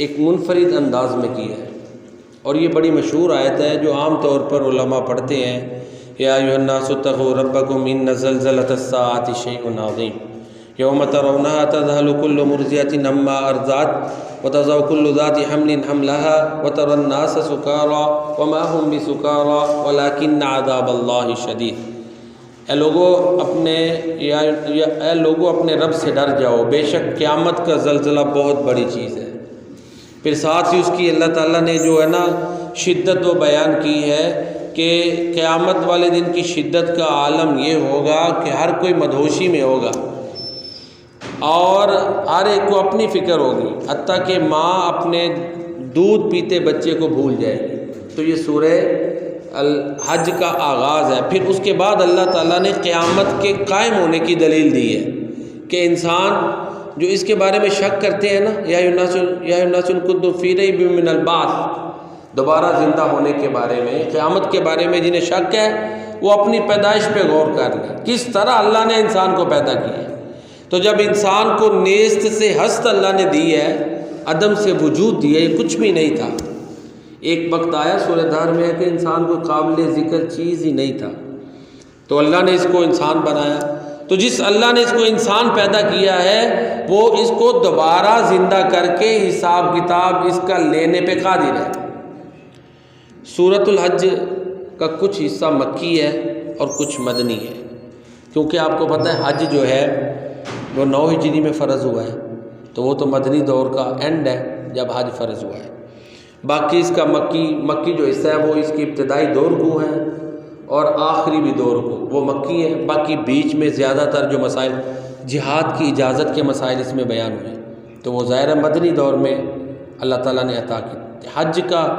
ایک منفرد انداز میں کی ہے۔ اور یہ بڑی مشہور آیت ہے جو عام طور پر علماء پڑھتے ہیں۔ یا ایھا الناس اتقوا ربکم ان زلزلۃ الساعۃ شیء عظیم۔ یوم ترونها تذهل كل مرضعة عما ارضعت وتضع كل ذات حمل حملها وترى الناس سكارى وما هم بسكارى ولكن عذاب الله شديد اے لوگو اپنے یا اے لوگو اپنے رب سے ڈر جاؤ۔ بے شک قیامت کا زلزلہ بہت بڑی چیز ہے۔ پھر ساتھ ہی اس کی اللہ تعالیٰ نے جو ہے نا شدت و بیان کی ہے کہ قیامت والے دن کی شدت کا عالم یہ ہوگا کہ ہر کوئی مدہوشی میں ہوگا اور ہر ایک کو اپنی فکر ہوگی، حتیٰ کہ ماں اپنے دودھ پیتے بچے کو بھول جائے گی۔ تو یہ سورہ الحج کا آغاز ہے۔ پھر اس کے بعد اللہ تعالیٰ نے قیامت کے قائم ہونے کی دلیل دی ہے کہ انسان جو اس کے بارے میں شک کرتے ہیں نا، یا یا القد فیر من الباس دوبارہ زندہ ہونے کے بارے میں، قیامت کے بارے میں جنہیں شک ہے، وہ اپنی پیدائش پہ غور کر لیں۔ کس طرح اللہ نے انسان کو پیدا کیا تو جب انسان کو نیست سے ہست اللہ نے دی ہے، عدم سے وجود دیا یہ کچھ بھی نہیں تھا۔ ایک وقت آیا سورہ دار میں ہے کہ انسان کو قابل ذکر چیز ہی نہیں تھا۔ تو اللہ نے اس کو انسان بنایا۔ تو جس اللہ نے اس کو انسان پیدا کیا ہے، وہ اس کو دوبارہ زندہ کر کے حساب کتاب اس کا لینے پہ قادر ہے۔ صورت الحج کا کچھ حصہ مکی ہے اور کچھ مدنی ہے۔ کیونکہ آپ کو پتہ ہے، حج جو ہے، وہ نو ہجری میں فرض ہوا ہے۔ تو وہ تو مدنی دور کا اینڈ ہے، جب حج فرض ہوا ہے۔ باقی اس کا مکی مکی جو حصہ ہے، وہ اس کی ابتدائی دور کو ہے۔ اور آخری بھی دور کو وہ مکی ہے باقی بیچ میں زیادہ تر جو مسائل جہاد کی اجازت کے مسائل اس میں بیان ہوئے۔ تو وہ ظاہر مدنی دور میں اللہ تعالیٰ نے عطا کی۔ حج کا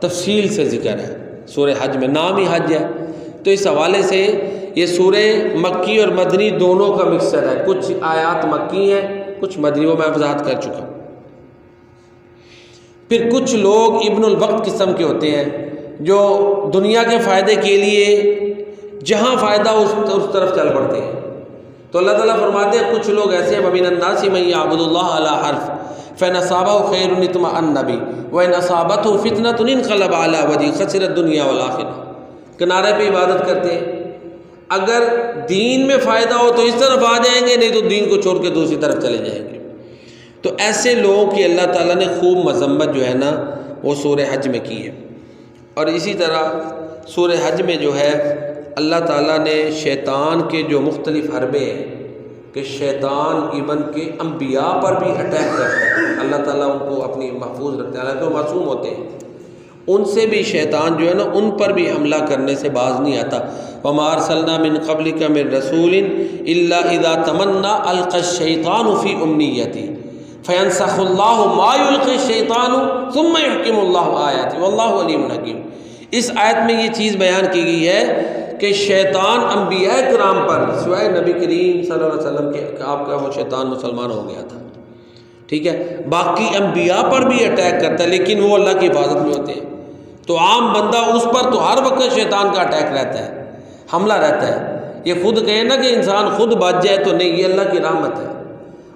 تفصیل سے ذکر ہے۔ سورہ حج میں نام ہی حج ہے۔ تو اس حوالے سے یہ سورہ مکی اور مدنی دونوں کا مکسر ہے۔ کچھ آیات مکی ہیں، کچھ مدنی، وہ میں وضاحت کر چکا ہوں۔ پھر کچھ لوگ ابن الوقت قسم کے ہوتے ہیں۔ جو دنیا کے فائدے کے لیے جہاں فائدہ اس اس طرف چل پڑتے ہیں۔ تو اللہ تعالیٰ فرماتے ہیں، کچھ لوگ ایسے ہیں ببین الناسی میں عبد اللہ علیہ حرف فین صابہ خیر النتما ان نبی و نصابت ہو فتنت انقلب اعلیٰ وجی خسرت دنیا والا کنارے پہ عبادت کرتے ہیں۔ اگر دین میں فائدہ ہو تو اس طرف آ جائیں گے، نہیں تو دین کو چھوڑ کے دوسری طرف چلے جائیں گے۔ تو ایسے لوگوں کی اللہ تعالیٰ نے خوب مذمت جو ہے نا، وہ سور حج میں کی ہے۔ اور اسی طرح سور حج میں جو ہے اللہ تعالیٰ نے شیطان کے جو مختلف حربے ہیں کہ شیطان ایون کے انبیاء پر بھی اٹیک کرتا ہے اللہ تعالیٰ ان کو اپنی محفوظ رکھتے ہیں۔ حالانکہ وہ معصوم ہوتے ہیں۔ ان سے بھی شیطان جو ہے نا، ان پر بھی حملہ کرنے سے باز نہیں آتا۔ ومار صلی من قبل کا من رسول اللہ ادا تمنا القشیطان فی امنیتی فین صح اللہ مایو شیطان ثم یحکم اللہ آیات واللہ علیم حکیم اس آیت میں یہ چیز بیان کی گئی ہے کہ شیطان انبیاء کرام پر، سوائے نبی کریم صلی اللہ علیہ وسلم کے آپ کا وہ شیطان مسلمان ہو گیا تھا۔ ٹھیک ہے؟ باقی انبیاء پر بھی اٹیک کرتا ہے، لیکن وہ اللہ کی حفاظت میں ہوتے ہیں۔ تو عام بندہ اس پر تو ہر وقت شیطان کا اٹیک رہتا ہے، حملہ رہتا ہے۔ یہ خود کہے نا کہ انسان خود بچ جائے تو نہیں، یہ اللہ کی رحمت ہے۔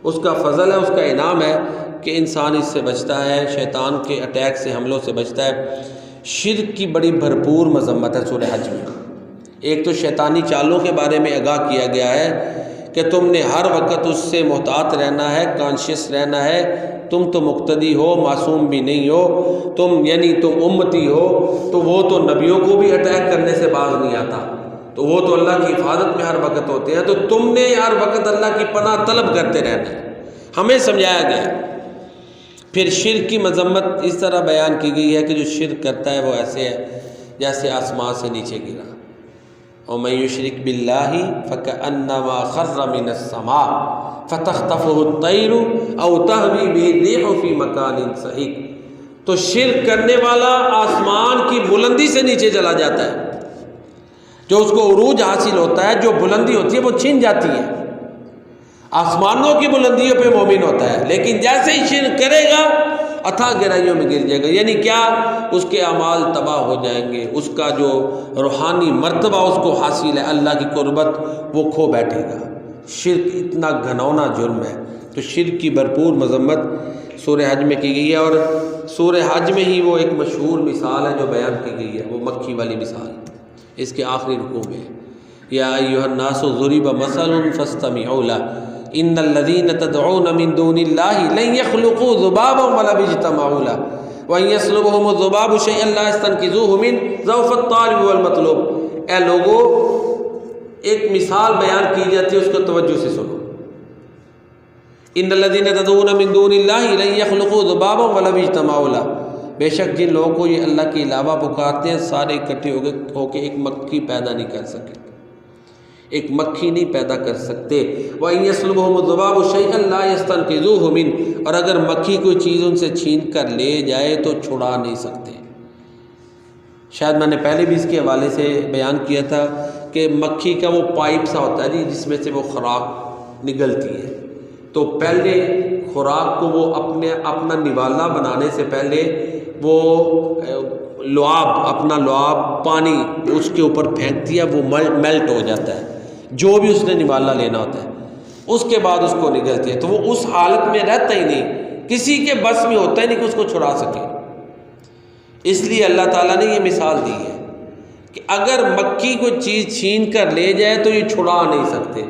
اس کا فضل ہے، اس کا انعام ہے کہ انسان اس سے بچتا ہے، شیطان کے اٹیک سے، حملوں سے بچتا ہے۔ شرک کی بڑی بھرپور مذمت ہے سورہ حج میں۔ ایک تو شیطانی چالوں کے بارے میں آگاہ کیا گیا ہے کہ تم نے ہر وقت اس سے محتاط رہنا ہے کانشیس رہنا ہے۔ تم تو مقتدی ہو، معصوم بھی نہیں ہو۔ تم یعنی تم امتی ہو۔ تو وہ تو نبیوں کو بھی اٹیک کرنے سے باز نہیں آتا۔ تو وہ تو اللہ کی حفاظت میں ہر وقت ہوتے ہیں، تو تم نے ہر وقت اللہ کی پناہ طلب کرتے رہنا ہے۔ ہمیں سمجھایا گیا پھر شرک کی مذمت اس طرح بیان کی گئی ہے کہ جو شرک کرتا ہے وہ ایسے ہے جیسے آسمان سے نیچے گرا۔ اور میں شرک بلّہ فق انما خر من السما فتح تفیر اوتہ فی مکان صحیح تو شرک کرنے والا آسمان کی بلندی سے نیچے چلا جاتا ہے۔ جو اس کو عروج حاصل ہوتا ہے، جو بلندی ہوتی ہے، وہ چھن جاتی ہے۔ آسمانوں کی بلندیوں پہ مومن ہوتا ہے، لیکن جیسے ہی شرک کرے گا اتھا گہرائیوں میں گر جائے گا۔ یعنی کیا؟ اس کے اعمال تباہ ہو جائیں گے۔ اس کا جو روحانی مرتبہ اس کو حاصل ہے، اللہ کی قربت، وہ کھو بیٹھے گا۔ شرک اتنا گھنونا جرم ہے۔ تو شرک کی بھرپور مذمت سورہ حج میں کی گئی ہے، اور سورہ حج میں ہی وہ ایک مشہور مثال ہے جو بیان کی گئی ہے۔ وہ مکھی والی مثال۔ اس کے آخری رکوع میں۔ یا ایوہ الناس ضرب مثل فاستمعوا له۔ ان الذين تدعون من دون الله لن يخلقوا ذبابا ولا يجتمعوا له۔ وان يسلبهم الذباب شيئا لا يستنقذوه من ضعف الطالب والمطلوب۔ اے لوگو، ایک مثال بیان کی جاتی ہے، اس کو توجہ سے سنو۔ ان الذين تدعون من دون الله لن يخلقوا ذبابا ولا يجتمعوا له۔ بے شک جن لوگوں کو یہ اللہ کے علاوہ پکارتے ہیں، سارے اکٹھے ہو کے ہو کے ایک مکھی پیدا نہیں کر سکے۔ ایک مکھی نہیں پیدا کر سکتے۔ وہ سلب ذباب و شعی اللہ یستن کے اور اگر مکھی کوئی چیز ان سے چھین کر لے جائے تو چھڑا نہیں سکتے۔ شاید میں نے پہلے بھی اس کے حوالے سے بیان کیا تھا کہ مکھی کا وہ پائپ سا ہوتا ہے جی جس میں سے وہ خوراک نگلتی ہے۔ تو پہلے خوراک کو وہ اپنے، اپنا نوالا بنانے سے پہلے وہ لعاب، اپنا لعاب، پانی اس کے اوپر پھینکتی ہے وہ میلٹ ہو جاتا ہے۔ جو بھی اس نے نوالا لینا ہوتا ہے۔ اس کے بعد اس کو نگلتی ہے تو وہ اس حالت میں رہتا ہی نہیں۔ کسی کے بس میں ہوتا ہی نہیں کہ اس کو چھڑا سکے۔ اس لیے اللہ تعالیٰ نے یہ مثال دی ہے کہ اگر مکی کو چیز چھین کر لے جائے تو یہ چھڑا نہیں سکتے۔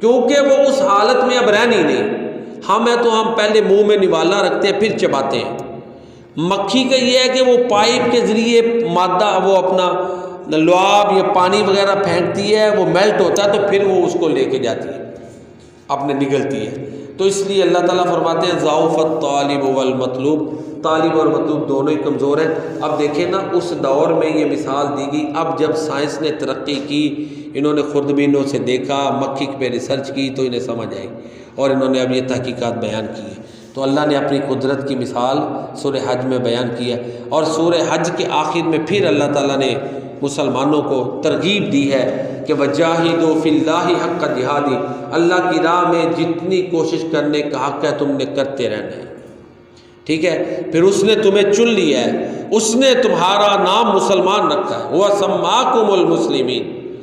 کیونکہ وہ اس حالت میں اب رہنی نہیں۔ ہم ہیں تو ہم پہلے منہ میں نوالا رکھتے ہیں، پھر چباتے ہیں۔ مکھی کا یہ ہے کہ وہ پائپ کے ذریعے مادہ وہ اپنا لعاب یا پانی وغیرہ پھینکتی ہے، وہ میلٹ ہوتا ہے تو پھر وہ اس کو لے کے جاتی ہے، اپنے نگلتی ہے۔ تو اس لیے اللہ تعالیٰ فرماتے ہیں ضعفت طالب والمطلوب۔ طالب اور مطلوب دونوں ہی کمزور ہیں۔ اب دیکھیں نا، اس دور میں یہ مثال دی گئی۔ اب جب سائنس نے ترقی کی، انہوں نے خوردبینوں سے دیکھا، مکھی پہ ریسرچ کی تو انہیں سمجھ آئی اور انہوں نے اب یہ تحقیقات بیان کی ہے تو اللہ نے اپنی قدرت کی مثال سور حج میں بیان کیا اور سور حج کے آخر میں پھر اللہ تعالیٰ نے مسلمانوں کو ترغیب دی ہے کہ وجاہد و فی اللہ حق کا جہادی اللہ کی راہ میں جتنی کوشش کرنے کا حق ہے تم نے کرتے رہنا ہے۔ ٹھیک ہے؟ پھر اس نے تمہیں چن لیا ہے۔ اس نے تمہارا نام مسلمان رکھا ہے۔ وہ سماکم المسلمین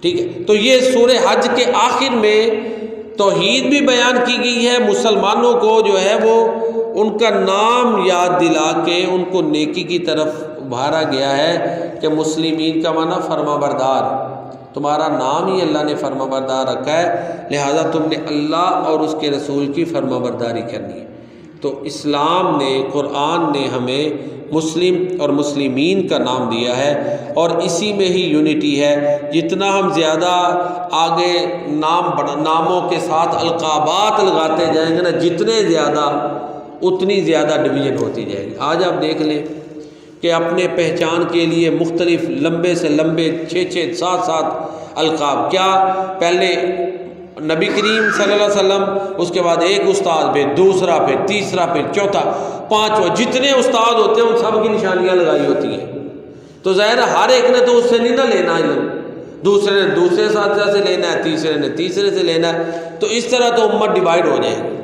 ٹھیک ہے؟ تو یہ سورہ حج کے آخر میں توحید بھی بیان کی گئی ہے، مسلمانوں کو جو ہے وہ ان کا نام یاد دلا کے ان کو نیکی کی طرف ابھارا گیا ہے کہ مسلمین کا معنی فرما بردار۔ تمہارا نام ہی اللہ نے فرما بردار رکھا ہے، لہٰذا تم نے اللہ اور اس کے رسول کی فرما برداری کرنی ہے۔ تو اسلام نے، قرآن نے ہمیں مسلم اور مسلمین کا نام دیا ہے اور اسی میں ہی یونٹی ہے۔ جتنا ہم زیادہ آگے نام ناموں کے ساتھ القابات لگاتے جائیں گے نا، جتنے زیادہ، اتنی زیادہ ڈویژن ہوتی جائے گی۔ آج آپ دیکھ لیں کہ اپنے پہچان کے لیے مختلف لمبے سے لمبے، چھ چھ، سات سات القاب۔ کیا پہلے نبی کریم صلی اللہ علیہ وسلم، اس کے بعد ایک استاد، پھر دوسرا، پھر تیسرا، پھر چوتھا، پانچواں، جتنے استاد ہوتے ہیں، ان سب کی نشانیاں لگائی ہوتی ہیں۔ تو ظاہر ہر ایک نے تو اس سے نہیں نہ لینا علم دوسرے نے دوسرے ساتھ سے لینا ہے، تیسرے نے تیسرے سے لینا ہے۔ تو اس طرح تو امت ڈیوائڈ ہو جائے۔ گی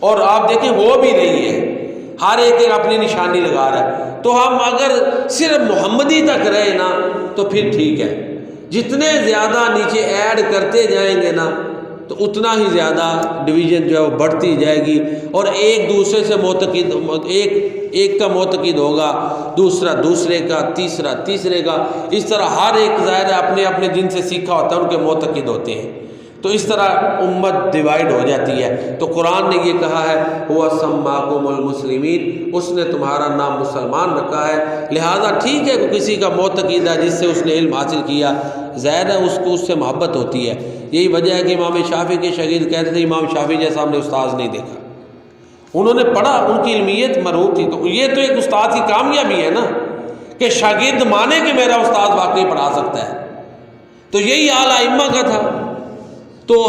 اور آپ دیکھیں، ہو بھی رہی ہے۔ ہر ایک ایک اپنی نشانی لگا رہا ہے۔ تو ہم اگر صرف محمدی تک رہے نا، تو پھر ٹھیک ہے۔ جتنے زیادہ نیچے ایڈ کرتے جائیں گے نا تو اتنا ہی زیادہ ڈویژن جو ہے وہ بڑھتی جائے گی اور ایک دوسرے سے معتقد، ایک ایک کا معتقد ہوگا، دوسرا دوسرے کا، تیسرا تیسرے کا، اس طرح ہر ایک ظاہر اپنے اپنے جن سے سیکھا ہوتا ہے ان کے معتقد ہوتے ہیں۔ تو اس طرح امت ڈیوائڈ ہو جاتی ہے۔ تو قرآن نے یہ کہا ہے وہ سماکم المسلمین اس نے تمہارا نام مسلمان رکھا ہے۔ لہٰذا ٹھیک ہے کہ کسی کا معتقد ہے جس سے اس نے علم حاصل کیا۔ زائد ہے اس کو اس سے محبت ہوتی ہے۔ یہی وجہ ہے کہ امام شافی کے شاگرد کہتے تھے، امام شافی جیسا ہم نے استاذ نہیں دیکھا۔ انہوں نے پڑھا، ان کی علمیت مرحوب تھی۔ تو یہ تو ایک استاد کی کامیابی ہے نا کہ شاگرد مانے کہ میرا استاد واقعی پڑھا سکتا ہے۔ تو یہی اعلیٰ اما کا تھا۔ تو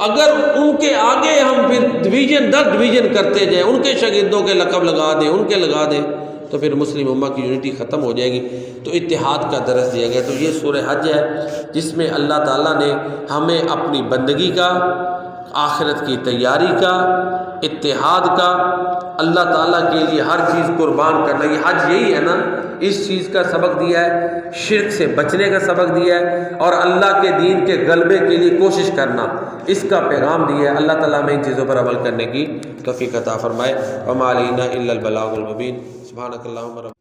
اگر ان کے آگے ہم پھر ڈویژن در ڈویژن کرتے جائیں، ان کے شاگردوں کے لقب لگا دیں، ان کے لگا دیں تو پھر مسلم امہ کی یونٹی ختم ہو جائے گی۔ تو اتحاد کا درس دیا گیا۔ تو یہ سورہ حج ہے، جس میں اللہ تعالیٰ نے ہمیں اپنی بندگی کا، آخرت کی تیاری کا، اتحاد کا، اللہ تعالیٰ کے لیے ہر چیز قربان کرنا، یہ حج یہی ہے نا۔ اس چیز کا سبق دیا ہے، شرک سے بچنے کا سبق دیا ہے، اور اللہ کے دین کے غلبے کے لیے کوشش کرنا۔ اس کا پیغام دیا ہے۔ اللہ تعالیٰ میں ان چیزوں پر عمل کرنے کی توفیق عطا فرمائے۔ وما البلاغ المبین۔ subhanakallahumma